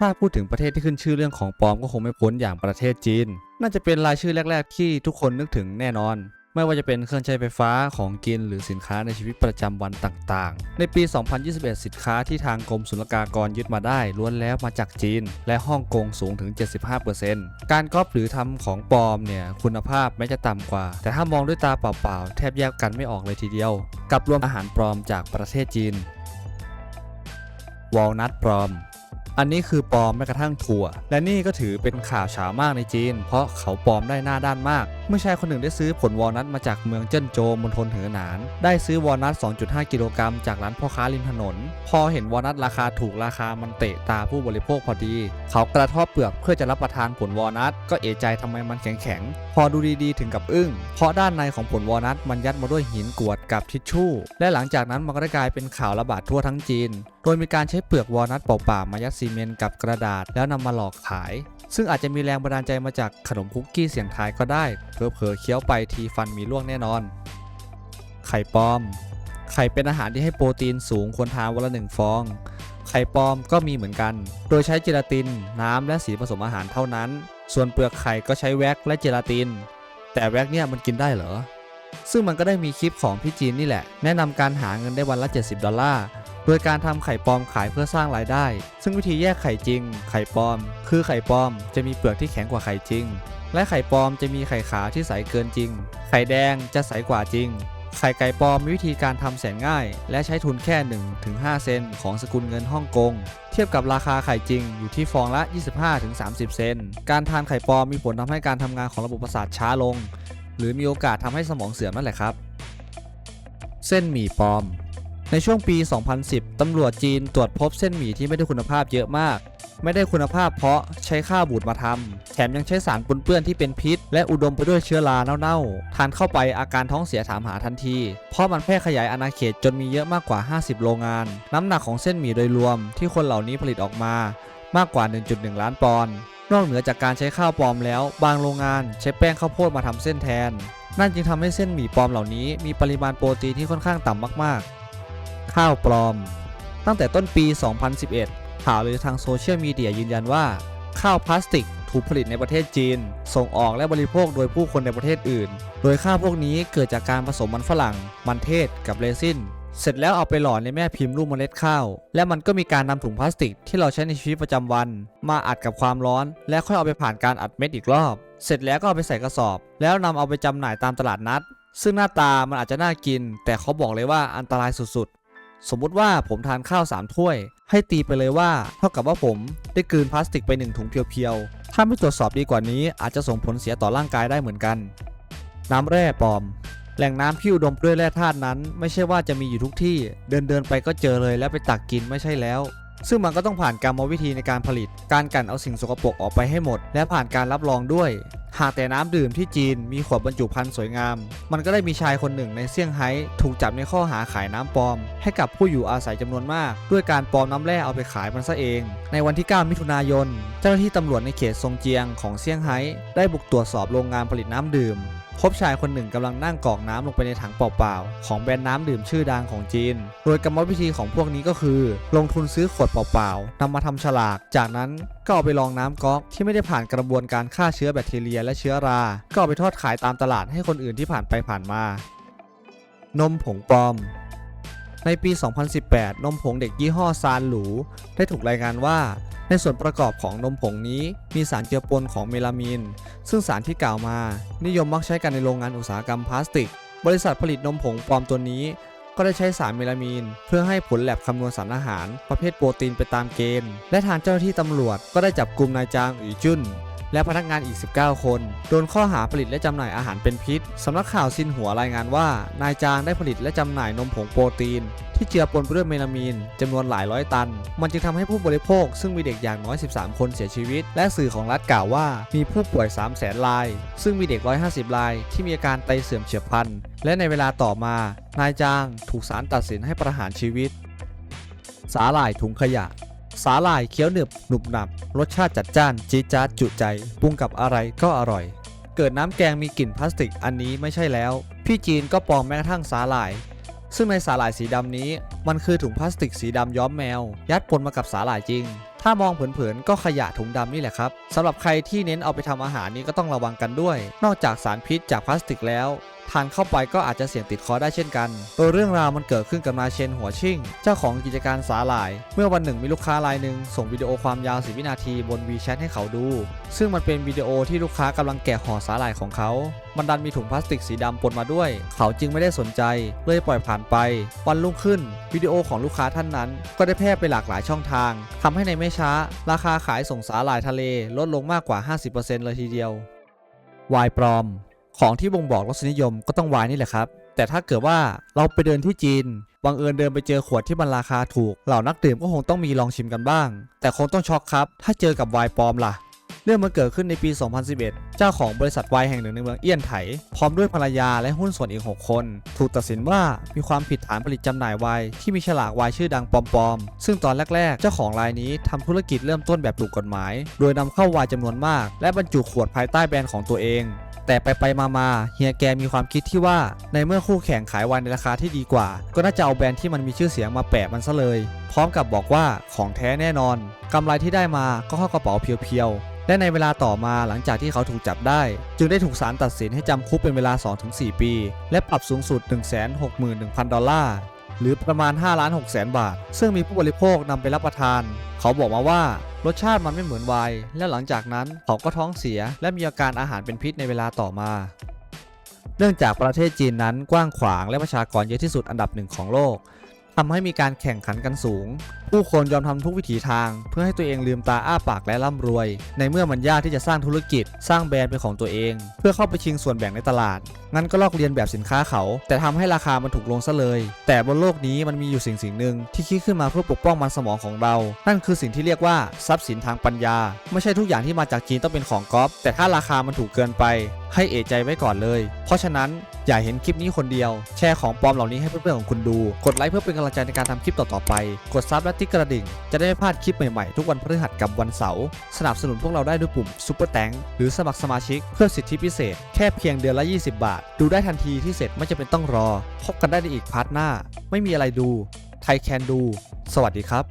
ถ้าพูดถึงประเทศที่ขึ้นชื่อเรื่องของปลอมก็คงไม่พ้นอย่างประเทศจีน น่าจะเป็นรายชื่อแรก ๆ ที่ทุกคนนึกถึงแน่นอน ไม่ว่าจะเป็นเครื่องใช้ไฟฟ้าของกินหรือสินค้าในชีวิตประจำวันต่างๆ ในปี 2021 สินค้าที่ทางกรมศุลกากรยึดมาได้ล้วนแล้วมาจากจีน และฮ่องกงสูงถึง 75%การก๊อปหรือทำของปลอมเนี่ยคุณภาพแม้จะต่ำกว่า แต่ถ้ามองด้วยตาเปล่าๆแทบแยกกันไม่ออกเลยทีเดียว กับรวมอาหารปลอมจากประเทศจีนวอลนัทปลอม อันนี้คือปลอมแม้กระทั่งถั่ว และนี่ก็ถือเป็นข่าวเฉามากในจีน เพราะเขาปลอมได้หน้าด้านมาก เมื่อชายคนหนึ่งได้ซื้อผลวอลนัทมาจากเมืองเจิ้นโจวมณฑลเหอหนาน ได้ซื้อวอลนัท 2.5 กิโลกรัมจากร้านพ่อค้าริมถนน พอเห็นวอลนัทราคาถูกราคามันเตะตาผู้บริโภคพอดี เขากระเทบเปลือกเพื่อจะรับประทานผลวอลนัทก็เอะใจทำไมมันแข็งๆ พอดูดีๆ ถึงกับอึ้ง เพราะด้านในของผลวอลนัทมันยัดมาด้วยหินกรวดกับทิชชู่ และหลังจากนั้นมันก็ได้กลายเป็นข่าวระบาดทั่วทั้งจีน โดยมีการใช้เปลือกวอลนัทเปล่าๆมายัดซีเมนต์กับกระดาษ แล้วนำมาหลอกขาย ซึ่งอาจจะมีแรงบันดาลใจมาจากขนมคุกกี้เสียงทายก็ได้เผลอๆเคี้ยวไปทีฟันมีร่วงแน่นอน ไข่ปลอม ไข่เป็นอาหารที่ให้โปรตีนสูงควรทานวันละหนึ่งฟอง ไข่ปลอมก็มีเหมือนกัน โดยใช้เจลาติน น้ำและสีผสมอาหารเท่านั้น ส่วนเปลือกไข่ก็ใช้แว็กและเจลาติน แต่แว็กเนี่ยมันกินได้เหรอซึ่งมันก็ได้มีคลิปของพี่จีนนี่แหละ แนะนำการหาเงินได้วันละ 70 ดอลลาร์ โดยการทำไข่ปลอมขายเพื่อสร้างรายได้ ซึ่งวิธีแยกไข่จริง ไข่ปลอม คือไข่ปลอมจะมีเปลือกที่แข็งกว่าไข่จริง และไข่ปลอมจะมีไข่ขาวที่ใสเกินจริง ไข่แดงจะใสกว่าจริง ไข่ไก่ปลอมมีวิธีการทำแสนง่าย และใช้ทุนแค่ 1-5 เซนของสกุลเงินฮ่องกง เทียบกับราคาไข่จริงอยู่ที่ฟองละ 25-30 เซน การทานไข่ปลอมมีผลทำให้การทำงานของระบบประสาทช้าลง หรือมีโอกาสทำให้สมองเสื่อมนั่นแหละครับ เส้นหมี่ปลอม ในช่วงปี 2010 ตำรวจจีนตรวจพบเส้นหมี่ที่ไม่ได้คุณภาพเยอะมาก ไม่ได้คุณภาพเพราะใช้ข้าวบูดมาทำ แถมยังใช้สารปนเปื้อนที่เป็นพิษ และอุดมไปด้วยเชื้อราเน่าๆ ทานเข้าไปอาการท้องเสียถามหาทันที เพราะมันแพร่ขยายอาณาเขตจนมีเยอะมากกว่า 50 โรงงาน น้ำหนักของเส้นหมี่โดยรวมที่คนเหล่านี้ผลิตออกมามากกว่า 1.1 ล้านปอนด์ นอกเหนือจากการใช้ข้าวปลอมแล้ว บางโรงงานใช้แป้งข้าวโพดมาทำเส้นแทน นั่นจึงทำให้เส้นหมี่ปลอมเหล่านี้มีปริมาณโปรตีนที่ค่อนข้างต่ำมากๆ ข้าวปลอม ตั้งแต่ต้นปี 2011 ข่าวลือทางโซเชียลมีเดียยืนยันว่า ข้าวพลาสติกถูกผลิตในประเทศจีน ส่งออกและบริโภคโดยผู้คนในประเทศอื่น โดยข้าวพวกนี้เกิดจากการผสมมันฝรั่ง มันเทศกับเรซิน เสร็จแล้วเอาไปหล่อในแม่พิมพ์รูปเมล็ดข้าว และมันก็มีการนำถุงพลาสติกที่เราใช้ในชีวิตประจำวัน มาอัดกับความร้อน และค่อยเอาไปผ่านการอัดเม็ดอีกรอบ เสร็จแล้วก็เอาไปใส่กระสอบ แล้วนำเอาไปจำหน่ายตามตลาดนัด ซึ่งหน้าตามันอาจจะน่ากิน แต่เขาบอกเลยว่าอันตรายสุด สมมุติว่าผมทานข้าว 3 ถ้วย ให้ตีไปเลยว่า เท่ากับว่าผมได้กลืนพลาสติกไป 1 ถุงเพียวๆ ถ้าไม่ตรวจสอบดีกว่านี้ อาจจะส่งผลเสียต่อร่างกายได้เหมือนกัน น้ำแร่ปลอม แหล่งน้ำที่อุดมด้วยแร่ธาตุนั้น ไม่ใช่ว่าจะมีอยู่ทุกที่ เดินเดินๆไปก็เจอเลยแล้วไปตักกินไม่ใช่แล้ว ซึ่งมันก็ต้องผ่านกรรมวิธีในการผลิต การกั่นเอาสิ่งสกปรกออกไปให้หมด และผ่านการรับรองด้วย หากแต่น้ำดื่มที่จีนมีขวดบรรจุภัณฑ์สวยงาม มันก็ได้มีชายคนหนึ่งในเซี่ยงไฮ้ถูกจับในข้อหาขายน้ำปลอม ให้กับผู้อยู่อาศัยจำนวนมาก ด้วยการปลอมน้ำแร่เอาไปขายมันซะเอง ในวันที่ 9 มิถุนายน เจ้าหน้าที่ตำรวจในเขตซงเจียงของเซี่ยงไฮ้ได้บุกตรวจสอบโรงงานผลิตน้ำดื่ม พบชายคนหนึ่งกำลังนั่งกรอกน้ำลงไปในถังเปล่าๆ ของแบรนด์น้ำดื่มชื่อดังของจีน โดยกรรมวิธีของพวกนี้ก็คือ ลงทุนซื้อขวดเปล่าๆนำมาทำฉลาก จากนั้นก็เอาไปลองน้ำก๊อกที่ไม่ได้ผ่านกระบวนการฆ่าเชื้อแบคทีเรียและเชื้อรา ก็เอาไปทอดขายตามตลาดให้คนอื่นที่ผ่านไปผ่านมา นมผงปลอมในปี 2018 นมผงเด็กยี่ห้อซานหรูได้ถูกรายงานว่า ในส่วนประกอบของนมผงนี้มีสารเจือปนของเมลามีน ซึ่งสารที่กล่าวมา นิยมมักใช้กันในโรงงานอุตสาหกรรมพลาสติก บริษัทผลิตนมผงปลอมตัวนี้ ก็ได้ใช้สารเมลามีน เพื่อให้ผลแลบคำนวณสารอาหาร ประเภทโปรตีนไปตามเกณฑ์ และทางเจ้าหน้าที่ตำรวจก็ได้จับกลุ่มนายจางอีจุน และพนักงานอีก 19 คน โดนข้อหาผลิตและจำหน่ายอาหารเป็นพิษ สำนักข่าวซินหัวรายงานว่า นายจางได้ผลิตและจำหน่ายนมผงโปรตีน ที่เจือปนไปด้วยเมลามีนจำนวนหลายร้อยตัน มันจึงทำให้ผู้บริโภค ซึ่งมีเด็กอย่างน้อย 13 คนเสียชีวิต และสื่อของรัฐกล่าวว่า มีผู้ป่วย 3 0 0แสนราย ซึ่งมีเด็ก 150 ราย ที่มีอาการไตเสื่อมเฉียบพลัน และในเวลาต่อมา นายจางถูกศาลตัดสินให้ประหารชีวิต สาหร่ายถุงขยะ สาหร่ายเคี้ยวหนึบหนุบหนับ รสชาติจัดจ้านจี๊ดจ๊าดจุใจปรุงกับอะไรก็อร่อย เกิดน้ำแกงมีกลิ่นพลาสติกอันนี้ไม่ใช่แล้ว พี่จีนก็ปลอมแม้กระทั่งสาหร่าย ซึ่งในสาหร่ายสีดำนี้ มันคือถุงพลาสติกสีดำย้อมแมว ยัดปนมากับสาหร่ายจริง ถ้ามองเผินๆก็ขยะถุงดำนี่แหละครับสำหรับใครที่เน้นเอาไปทำอาหารนี้ก็ต้องระวังกันด้วย นอกจากสารพิษจากพลาสติกแล้ว ทานเข้าไปก็อาจจะเสี่ยงติดคอได้เช่นกัน โดยเรื่องราวมันเกิดขึ้นกับนายเชนหัวชิ่ง เจ้าของกิจการสาหร่าย เมื่อวันหนึ่งมีลูกค้ารายหนึ่งส่งวิดีโอความยาว10วินาทีบน WeChat ให้เขาดู ซึ่งมันเป็นวิดีโอที่ลูกค้ากำลังแกะห่อสาหร่ายของเขามันดันมีถุงพลาสติกสีดำปนมาด้วย เขาจึงไม่ได้สนใจ เลยปล่อยผ่านไป วันรุ่งขึ้น วิดีโอของลูกค้าท่านนั้น ก็ได้แพร่ไปหลากหลายช่องทางทำให้ในไม่ช้า ราคาขายส่งสาหร่ายทะเลลดลงมากกว่า 50%เลยทีเดียววายปลอม ของที่บ่งบอกรสนิยมก็ต้องวายนี่แหละครับ แต่ถ้าเกิดว่าเราไปเดินที่จีน บังเอิญเดินไปเจอขวดที่มันราคาถูก เหล่านักดื่มก็คงต้องมีลองชิมกันบ้าง แต่คงต้องช็อกครับ ถ้าเจอกับไวน์ปลอมล่ะ เรื่องมันเกิดขึ้นในปี 2011 เจ้าของบริษัทไวน์แห่งหนึ่งในเมืองเอี้ยนไถ พร้อมด้วยภรรยาและหุ้นส่วนอีก 6 คน ถูกตัดสินว่ามีความผิดฐานผลิตจำหน่ายไวน์ที่มีฉลากไวน์ชื่อดังปลอมๆ ซึ่งตอนแรก ๆ เจ้าของรายนี้ทำธุรกิจเริ่มต้นแบบถูกกฎหมาย โดยนำเข้าไวน์จำนวนมาก และบรรจุขวดภายใต้แบรนด์ของตัวเอง แต่ไปไปมามาๆเฮียแกมีความคิดที่ว่าในเมื่อคู่แข่งขายไวน์ในราคาที่ดีกว่า ก็น่าจะเอาแบรนด์ที่มันมีชื่อเสียงมาแปะมันซะเลย พร้อมกับบอกว่าของแท้แน่นอนกำไรที่ได้มาก็เข้ากระเป๋าเพียวๆและในเวลาต่อมาหลังจากที่เขาถูกจับได้ จึงได้ถูกศาลตัดสินให้จำคุกเป็นเวลา 2-4 ปี และปรับสูงสุด 161,000 ดอลลาร์หรือประมาณ5ล้าน6แสนบาท ซึ่งมีผู้บริโภคนำไปรับประทาน เขาบอกมาว่า รสชาติมันไม่เหมือนไวน์และหลังจากนั้นเขาก็ท้องเสียและมีอาการอาหารเป็นพิษในเวลาต่อมา เนื่องจากประเทศจีนนั้นกว้างขวางและประชากรเยอะที่สุดอันดับหนึ่งของโลก ทำให้มีการแข่งขันกันสูง ผู้คนยอมทำทุกวิถีทาง เพื่อให้ตัวเองลืมตาอ้าปากและร่ำรวย ในเมื่อมันยากที่จะสร้างธุรกิจ สร้างแบรนด์เป็นของตัวเอง เพื่อเข้าไปชิงส่วนแบ่งในตลาด งั้นก็ลอกเลียนแบบสินค้าเขา แต่ทำให้ราคามันถูกลงซะเลย แต่บนโลกนี้มันมีอยู่สิ่งสิ่งหนึ่งที่คิดขึ้นมาเพื่อปกป้องมันสมองของเรา นั่นคือสิ่งที่เรียกว่าทรัพย์สินทางปัญญา ไม่ใช่ทุกอย่างที่มาจากจีนต้องเป็นของก๊อปแต่ถ้าราคามันถูกเกินไป ให้เอะใจไว้ก่อนเลย เพราะฉะนั้น อย่าเห็นคลิปนี้คนเดียว แชร์ของปลอมเหล่านี้ให้เพื่อนๆของคุณดู กดไลค์เพื่อเป็นกำลังใจในการทำคลิปต่อๆไป กดซับและติ๊กกระดิ่ง จะได้ไม่พลาดคลิปใหม่ๆ ทุกวันพฤหัสกับวันเสาร์สนับสนุนพวกเราได้ด้วยปุ่มซุปเปอร์แตงหรือสมัครสมาชิกเพื่อสิทธิพิเศษ แค่เพียงเดือนละ 20 บาท ดูได้ทันทีที่เสร็จไม่จำเป็นต้องรอพบกันได้ในอีกพาร์ทหน้า ไม่มีอะไรดูไทยแคนดู สวัสดีครับ